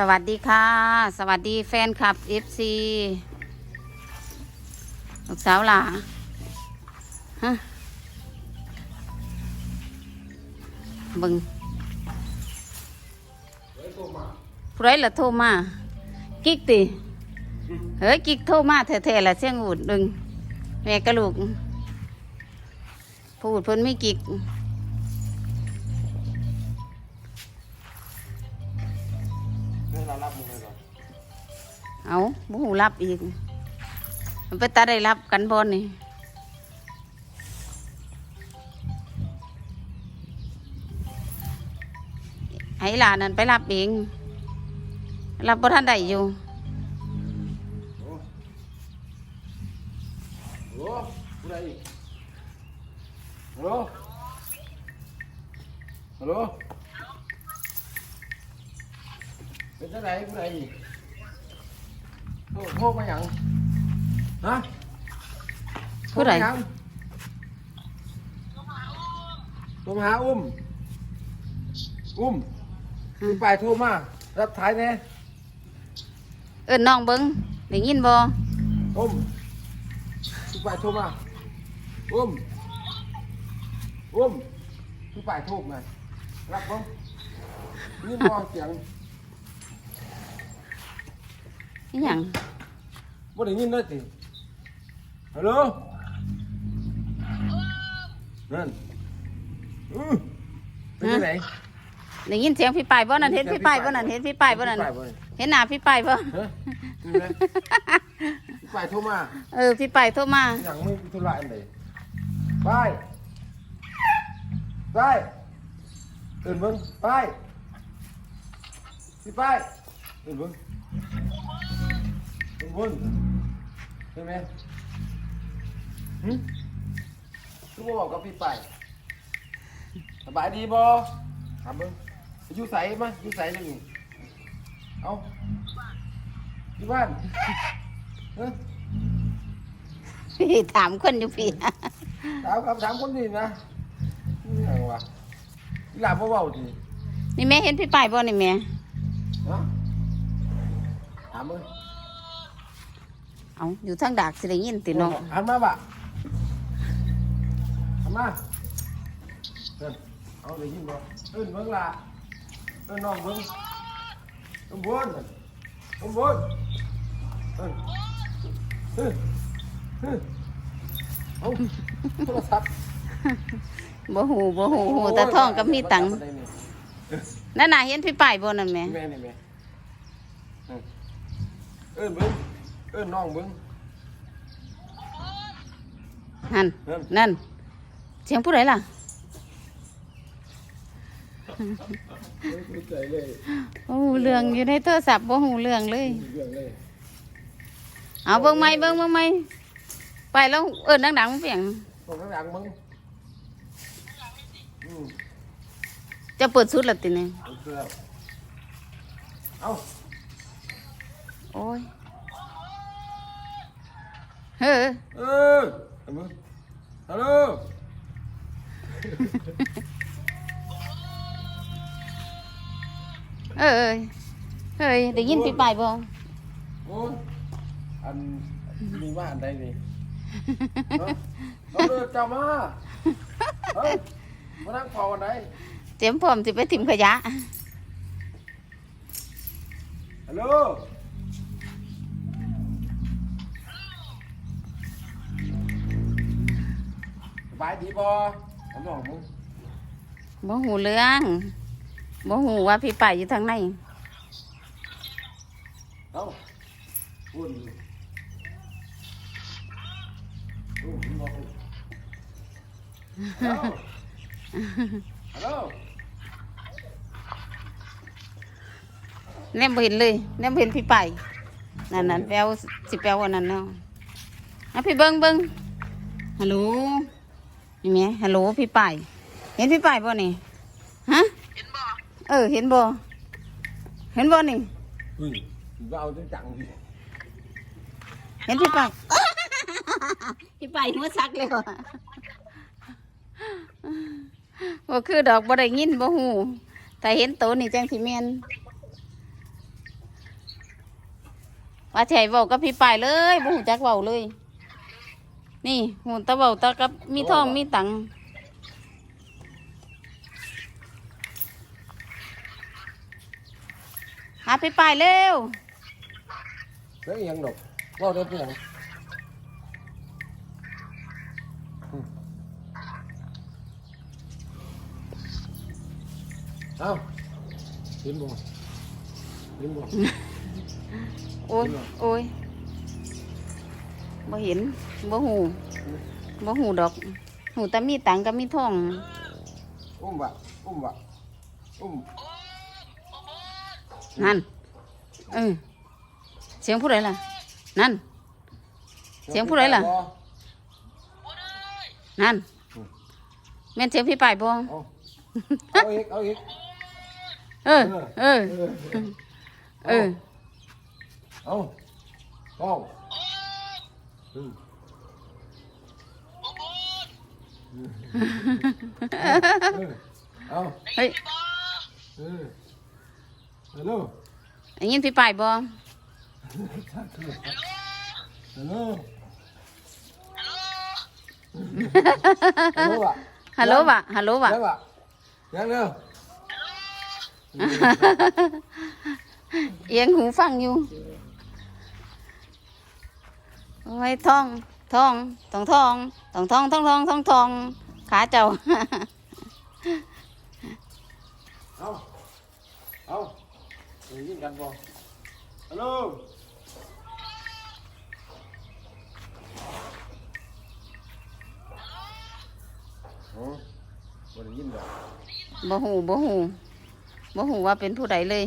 สวัสดีค่ะ สวัสดีแฟนคลับ FC ลูกสาวหล่าฮะบึงผู้ไรละโทรมากิ๊กติเฮ้ยกิ๊กโทรมาแท้ๆละเสียงอูดดึง แม่กระลูกพูดเพิ่นไม่กิ๊ก เอาบูหูรับอีก มันไปตาได้รับกันบอลนี่ให้หลานนั่นไปรับเอง รับบ่ท่านใดอยู่โอ้โหผู้ใดอีกฮัลโหลฮัลโหลเป็นจังไหนผู้ใดอีก โทรโทรมาหยังฮะผู้ใด โทรมาหยังโทรมาหาอุ้ม อุ้มพี่ไปายโทรมา รับท้ายแน่เอิ้นน้องเบิงได้ยินบ่อุ้มพี่ไปายโทรมา อุ้ม อุ้มพี่ไปายโทรมา รับบ้งนี่มองเสียง อีหยังบ่ได้ยินเลยสิฮัลโหลนั่นอือเป็นที่ไหนได้ยินเสียงพี่ป้ายบ่นั่นเห็นพี่ป้ายบ่นั่นเห็นพี่ป้ายบ่นั่นพี่ป้ายบ่เห็นหน้าพี่ป้ายบ่ฮะนี่ไหมพี่ป้ายโทรมาเออพี่ป้ายโทรมาอย่างมึงมีธุระอันใดไปไปตื่นเบิ่งไปพี่ป้ายตื่นเบิ่ง ตื่นเบิ่งใช่ไหมหึคือบ่บอกกับพี่ป้ายสบายดีบ่ถามเบิ่งอยู่ไสมาอยู่ไสเลยนี่เอาอยู่บ้านเฮ้ยพี่ถามคนอยู่พี่ถามคำถามคนดีนะนี่ไงวะอีหลาบ่เบาดีนี่แม่เห็นพี่ป้ายบ่นี่แม่ฮะถามมึง เอาอยู่ทางดากสิได้ยินติน้องหันมาบะหันมาเอิ้นเอาได้ยินบ่เอิ้นเบิ่งล่ะเอิ้นน้องเบิ่งเอิ้นบนเอิ้นบนเอิ้นเฮ้ยเฮ้ยเอาโทรศัพท์บ่หูบ่หูหูแต่ท้องก็มีตังค์โอ้ยนั่นน่ะเห็นพี่ป้ายบ่นั่นแม่แม่นี่แม่เอิ้นเอิ้นเบิ่ง เอิ้นน้องเบิ่งนั่นนั่นนั่นเสียงผู้ใดล่ะไม่ใจเลยบ่หูเรื่องอยู่ในโทรศัพท์บ่หูเรื่องเลย เรื่องเลยเอาเบิ่งไหมเบิ่งเบิ่งไหมไปแล้วเอิ้นดังๆมันเปียงตรงข้างหลังมึงอืมจะเปิดสุดและติเนี่ยเอาเสื้อเอาโอ้ย เฮ้อเออเอามึงฮัลโหลเอ้ยเฮ้ยได้ยินพี่ป้ายบ่โอ้ยอันมีว่าอันใดนี่ฮะเอาเด้อเจ้ามาเฮ้ยมานั่งเฝ้าอันใดเตรียมพร้อมสิไปถิ่มขยะฮัลโหล บายดีบ่ผมบอกมึงบ่หูเรื่องบ่หูว่าพี่ป้ายอยู่ทางไหนเอ้าพูดอยู่โอ้มึงบอกฮัลโหลฮัลโหลแนมบ่เห็นเลยแนมบ่เห็นพี่ป้ายนั่นนั่นแปลวสิแปลวอันนั้นเนาะเอาพี่เบิ่งเบิ่งฮัลโหล นี่แม่ฮัลโหลพี่ป้ายเห็นพี่ป้ายบ่นี่ฮะเห็นบ่เออ เห็นบ่เห็นบ่นี่เฮ้ยมึงก็เอาจังจังดิเห็นพี่ป้ายพี่ป้ายหัวซักเลยว่ะบ่คือดอกบ่ได้ยินบ่ฮู้แต่เห็นโตนี่จังสิแม่นว่าสิให้เว้ากับพี่ป้ายเลยบ่ฮู้จักเว้าเลย นี่ฮู้แตะเว้าแตะกับมีทองมีตังค์หาพี่ป้ายเร็วเรื่องอิหยังดอกเว่าได้เพียงอืมเอ้าลิ้นบ่ลิ้นบ่โอ้ยโอ้ย บ่เห็นบ่ฮู้บ่ฮู้ดอกฮู้แต่มีตังค์กับมีทองอุ้มบะอุ้มบะอุ้มนั่นเออเสียงผู้ใดล่ะ นั่น เสียงผู้ใดล่ะ นั่นแม่นเสียงพี่ป้ายบ่เอาเอาอีกเอาอีกเออ เออ เออ เอาเอาอืม เอาเฮ้ยเออฮัลโหลได้ยินพี่ป้ายบ่ฮัลโหลฮัลโหลฮัลโหลวะฮัลโหลวะยังอะยังเร็วเอียงหูฟังอยู่ โอ้ยทองทองทองทองทองทองทองทองทองทองขาเจ้า เอาเอาได้ยินกันบ่ฮัลโหลอ๋อบ่ได้ยินดอกบ่หูบ่หูบ่หูว่าเป็นผู้ใดเลย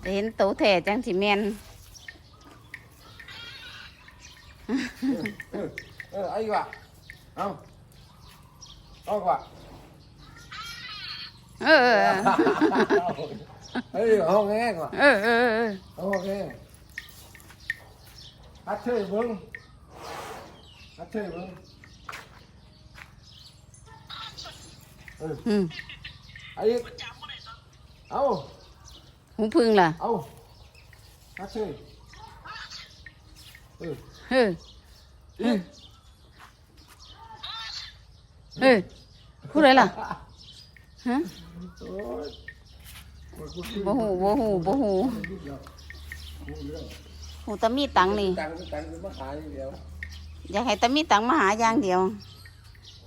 แต่เห็นโตแท้จังสิแมน เออเออไอ้ว่ะเอาเอาว่ะเออเออ เฮ้ยห้องแง่ว่ะเออเออเออห้องแง่ฮัดเชยเบิ้งฮัดเชยเบิ้งเอออืมไอ้เอาหูพึ่งล่ะเอาฮัดเชยเออ เออ เออเออผู้ใดล่ะฮะโอ้ยบ่หูบ่หูบ่หูหูแตะมีตังค์นี่ตังค์ตังค์มาขายอย่างเดียวอยากให้แตะมีตังค์มาหาอย่างเดียว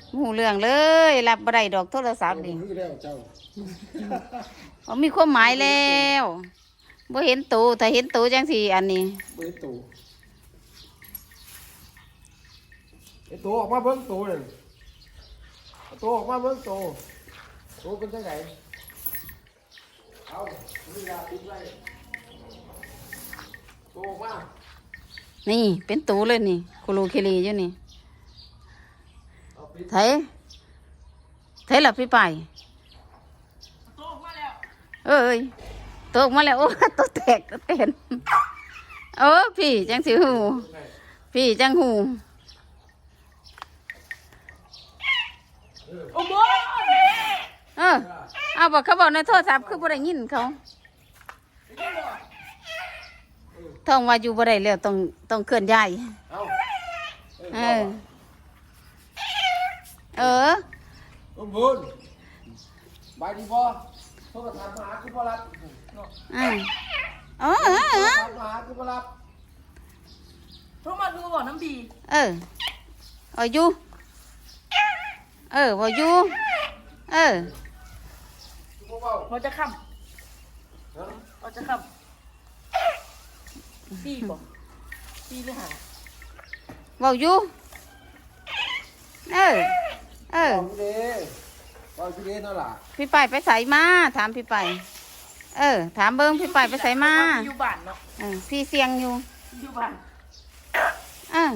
บ่หูเรื่องเลยรับบ่ได้ดอกโทรศัพท์นี่คือแล้วเจ้าเขามีความหมายแล้วบ่เห็นตูถ้าเห็นตูจังสิอันนี้เบิ้งตู่ ไอ้ตัวออกมาเบิ้งตู่เลยเอาตัวออกมาเบิ้งตู่ตู่เป็นจังไงเอานี่ยาติดไว้ตัวออกมานี่เป็นตูเลยนี่คุรูเคลีอยู่นี่เอาปิดไทยไทยหลับพี่ไปเอ้ยตกมาแล้วโอ้ตัวแตกตัวเต้นโอ้พี่จังสิหูพี่จังหู โอ้โหเออเอาบอกเขาบอกในโทรศัพท์คือบ่ได้ยินเขาท่องว่าอยู่บ่ได้แล้วต้องต้องเคลื่อนย้ายเอาเออเออบุญบุญบายดีบ่โทรศัพท์มาหาคือบ่รับอืมเออเออโทเอรอศัพท์มาหาคือบ่รับโทรมาคือบอกน้ำบีเออเอาอยู่ เออบ่อยู่เออคือบ่เว้าเราจะค้ฮะำเราจะค้ำปีบอกปีหรือหาเว้าอยู่เออเออเว้าอยู่เด้เว้าอยู่เด้นั่นล่ะพี่ไปไปใส่มาถามพี่ไป เออ ถามเบิ้งพี่ไปไปใส่มาอยู่บ้านเนาะเออพี่เสียงอยู่อยู่บ้านเออ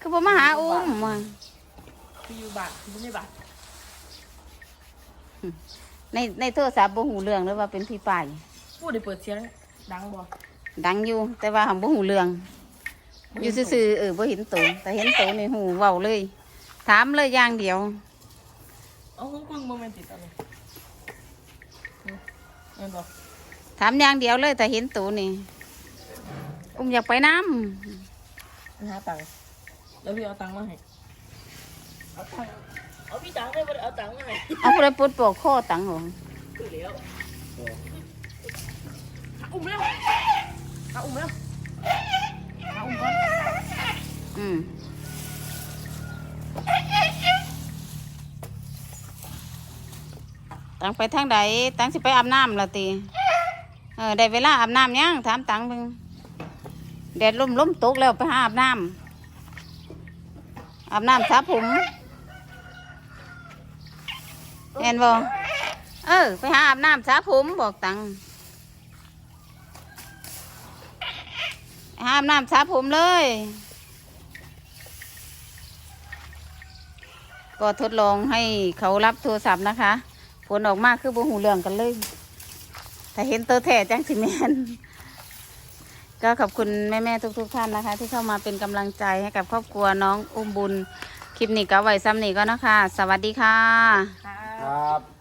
คือบ่มาหาอุ้มว่ะ คืออยู่บ้านคือไม่บ้านในในโทรศัพท์บ่หูเรื่องเลยว่าเป็นพี่ไปพูดได้เปิดเสียงดังบ่ดังอยู่ แต่ว่าหังบ่หูเรื่อง อยู่ซื่อๆเออบ่เห็นตัวแต่เห็นตัวในหูเว้าเลย ถามเลยอย่างเดียวเอาคุณคุณโมเมนต์ติดอะไรเห็นบ่ถามอย่างเดียวเลยแต่เห็นตัวนี่โอุ้มอยากไปน้มันหาตังค์แล้วพี่เอาตังค์มาให้ เอาตังค์เอาพี่ตังค์ได้บ่ได้เอาตังค์มาให้ำเอาผู้ใดปลดปลอกข้อตังค์เหรอคือแล้วอุ้มแล้วเอาอุ้มแล้วเอาอุ้มก่อนอืมตังไปทางใดตังสิไปอาบน้ำละตีเออได้เวลาอาบน้ำยังถามตังเพิ่งแดดลมลมตกแล้วไปหาอาบน้ำอาบน้ำสระผม เห็นบ่เออ ไปหาอาบน้ำสระผมบอกตังหาอาบน้ำสระผมเลย ก็ทดลองให้เขารับโทรศัพท์นะคะ ผลออกมาคือบ่หูเรื่องกันเลย ถ้าเห็นตัวแท้จังสิแมนก็ขอบคุณแม่ๆทุก ๆ ท่านนะคะ ที่เข้ามาเป็นกำลังใจให้กับครอบครัวน้องอุ้มบุญ คลิปนี้ก็ไว้ซ้ำนี้ก็นะคะ สวัสดีค่ะ ครับ